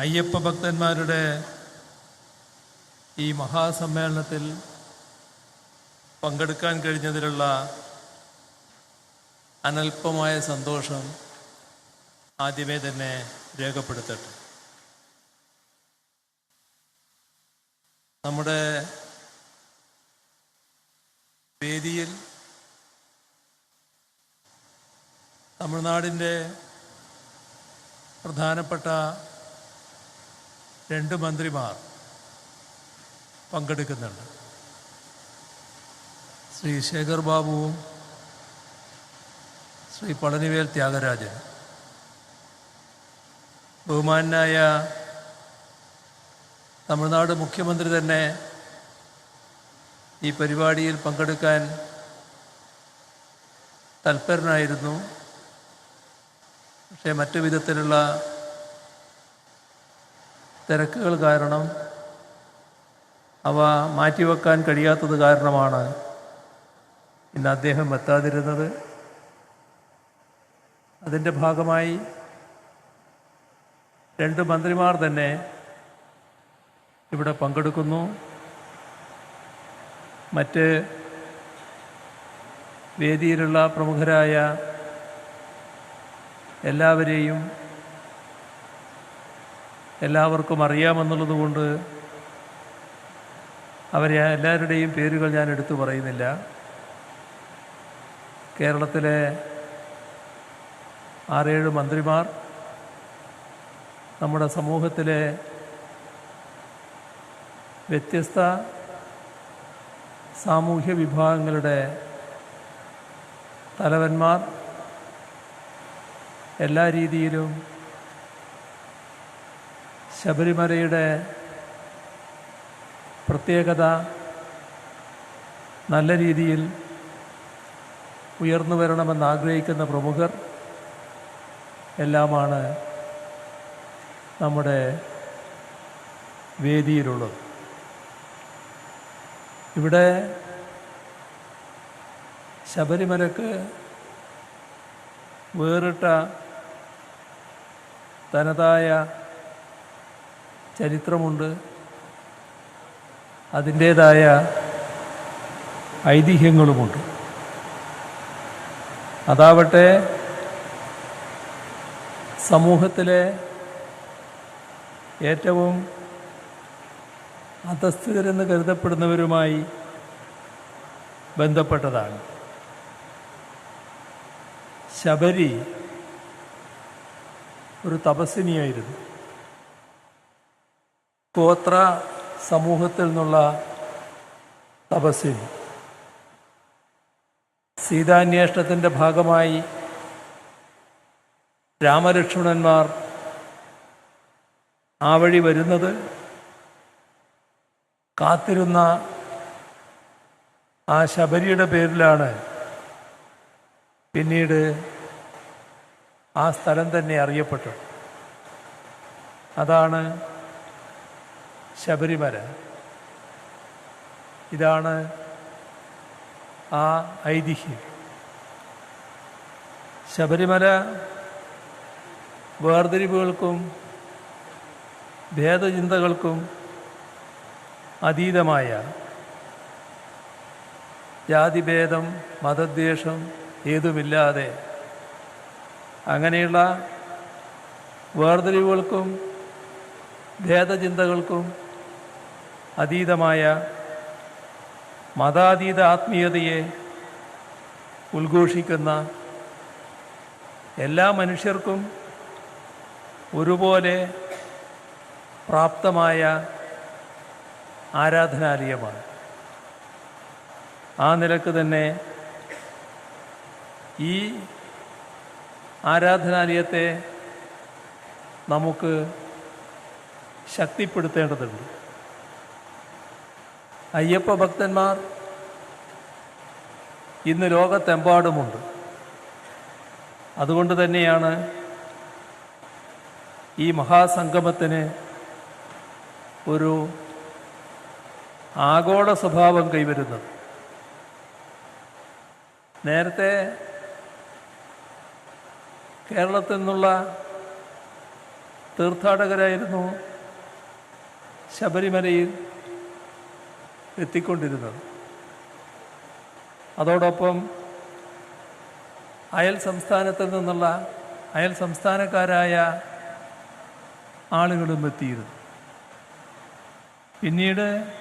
അയ്യപ്പ ഭക്തന്മാരുടെ ഈ മഹാസമ്മേളനത്തിൽ പങ്കെടുക്കാൻ കഴിഞ്ഞതിലുള്ള അനൽപമായ സന്തോഷം ആദ്യമേ തന്നെ രേഖപ്പെടുത്തട്ടെ. നമ്മുടെ വേദിയിൽ തമിഴ്നാടിന്റെ പ്രധാനപ്പെട്ട രണ്ട് മന്ത്രിമാർ പങ്കെടുക്കുന്നുണ്ട്. ശ്രീ ശേഖർ ബാബുവും ശ്രീ പളനിവേൽ ത്യാഗരാജൻ. ബഹുമാനായ തമിഴ്നാട് മുഖ്യമന്ത്രി തന്നെ ഈ പരിപാടിയിൽ പങ്കെടുക്കാൻ തൽപരനായിരുന്നു. പക്ഷേ മറ്റു വിധത്തിലുള്ള തിരക്കുകൾ കാരണം അവ മാറ്റിവെക്കാൻ കഴിയാത്തത് കാരണമാണ് ഇന്ന് അദ്ദേഹം എത്താതിരുന്നത്. അതിന്റെ ഭാഗമായി രണ്ട് മന്ത്രിമാർ തന്നെ ഇവിടെ പങ്കെടുക്കുന്നു. മറ്റ് വേദിയിലുള്ള പ്രമുഖരായ എല്ലാവരെയും എല്ലാവർക്കും അറിയാമെന്നുള്ളതുകൊണ്ട് അവരെ എല്ലാവരുടെയും പേരുകൾ ഞാൻ എടുത്തു പറയുന്നില്ല. കേരളത്തിലെ ആറേഴ് മന്ത്രിമാർ നമ്മുടെ സമൂഹത്തിലെ വ്യത്യസ്ത സാമൂഹ്യ വിഭാഗങ്ങളുടെ തലവന്മാർ എല്ലാ രീതിയിലും ശബരിമലയുടെ പ്രത്യേകത നല്ല രീതിയിൽ ഉയർന്നു വരണമെന്ന് ആഗ്രഹിക്കുന്ന പ്രമുഖർ എല്ലാമാണ് നമ്മുടെ വേദിയിലുള്ളത്. ഇവിടെ ശബരിമലക്ക് വേറിട്ട തനതായ ചരിത്രമുണ്ട്. അതിന്റേതായ ഐതിഹ്യങ്ങളുമുണ്ട്. അതാവട്ടെ സമൂഹത്തിലെ ഏറ്റവും അധസ്ഥിതരെന്ന് കരുതപ്പെടുന്നവരുമായി ബന്ധപ്പെട്ടതാണ്. ശബരി ഒരു തപസ്വിനിയായിരുന്നു ഗോത്ര സമൂഹത്തിൽ നിന്നുള്ള തപസ്സിൽ സീതാന്വേഷണത്തിന്റെ ഭാഗമായി രാമലക്ഷ്മണന്മാർ ആ വഴി വരുന്നത് കാത്തിരുന്ന ആ ശബരിയുടെ പേരിലാണ് പിന്നീട് ആ സ്ഥലം തന്നെ അറിയപ്പെട്ടത്. അതാണ് ശബരിമല. ഇതാണ് ആ ഐതിഹ്യം. ശബരിമല വേർതിരിവുകൾക്കും ഭേദചിന്തകൾക്കും അതീതമായ ജാതിഭേദം മതദ്വേഷം ഏതുമില്ലാതെ അങ്ങനെയുള്ള വേർതിരിവുകൾക്കും ഭേദചിന്തകൾക്കും അതീതമായ മതാതീത ആത്മീയതയെ ഉദ്ഘോഷിക്കുന്ന എല്ലാ മനുഷ്യർക്കും ഒരുപോലെ പ്രാപ്തമായ ആരാധനാലയമാണ്. ആ നിലയ്ക്ക് തന്നെ ഈ ആരാധനാലയത്തെ നമുക്ക് ശക്തിപ്പെടുത്തേണ്ടതുണ്ട്. അയ്യപ്പ ഭക്തന്മാർ ഇന്ന് ലോകത്തെമ്പാടുമുണ്ട്. അതുകൊണ്ട് തന്നെയാണ് ഈ മഹാസംഗമത്തിന് ഒരു ആഗോള സ്വഭാവം കൈവരുന്നത്. നേരത്തെ കേരളത്തിൽ നിന്നുള്ള തീർത്ഥാടകരായിരുന്നു ശബരിമലയിൽ എത്തിക്കൊണ്ടിരുന്നത്. അതോടൊപ്പം അയൽ സംസ്ഥാനത്തിൽ നിന്നുള്ള അയൽ സംസ്ഥാനക്കാരായ ആളുകളും എത്തിയിരുന്നു. പിന്നീട്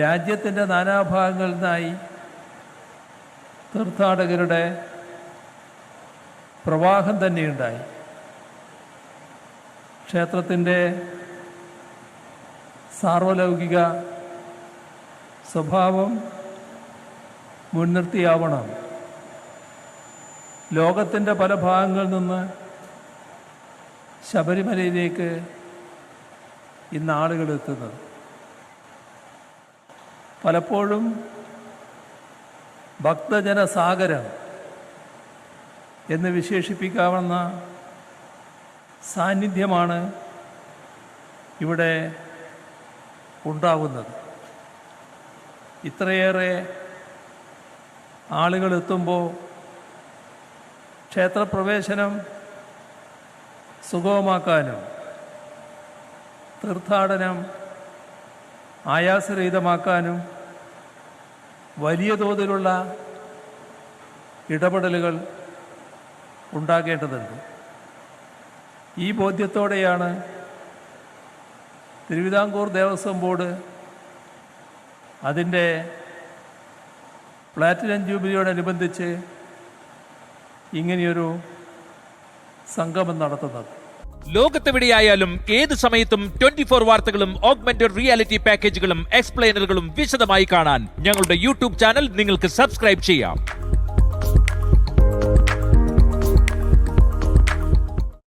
രാജ്യത്തിന്റെ നാനാഭാഗങ്ങളിൽ നിന്നായി തീർത്ഥാടകരുടെ പ്രവാഹം തന്നെയുണ്ടായി. ക്ഷേത്രത്തിന്റെ സാർവലൗകിക സ്വഭാവം മുൻനിർത്തിയാവണം. ലോകത്തിന്റെ പല ഭാഗങ്ങളിൽ നിന്ന് ശബരിമലയിലേക്ക് ഇന്ന് ആളുകൾ എത്തുന്നത്. പലപ്പോഴും ഭക്തജനസാഗരം എന്ന് വിശേഷിപ്പിക്കാവുന്ന സാന്നിധ്യമാണ് ഇവിടെ ഉണ്ടാകുന്നത് ഇത്രയേറെ ആളുകൾ എത്തുമ്പോൾ ക്ഷേത്രപ്രവേശനം സുഗമമാക്കാനും തീർത്ഥാടനം ആയാസരഹിതമാക്കാനും വലിയ തോതിലുള്ള ഇടപെടലുകൾ ഉണ്ടാകേണ്ടതുണ്ട്. ഈ ബോധ്യത്തോടെയാണ് തിരുവിതാംകൂർ ദേവസ്വം ബോർഡ് അതിന്റെ പ്ലാറ്റിനം ജൂബിലിയോടനുബന്ധിച്ച് ഇങ്ങനെയൊരു സംഗമം നടത്തുന്നത്. ലോകത്തെവിടെയായാലും ഏത് സമയത്തും ട്വന്റി ഫോർ വാർത്തകളും ഓഗ്മെന്റഡ് റിയാലിറ്റി പാക്കേജുകളും എക്സ്പ്ലെയിനറുകളും വിശദമായി കാണാൻ ഞങ്ങളുടെ യൂട്യൂബ് ചാനൽ നിങ്ങൾക്ക് സബ്സ്ക്രൈബ് ചെയ്യാം.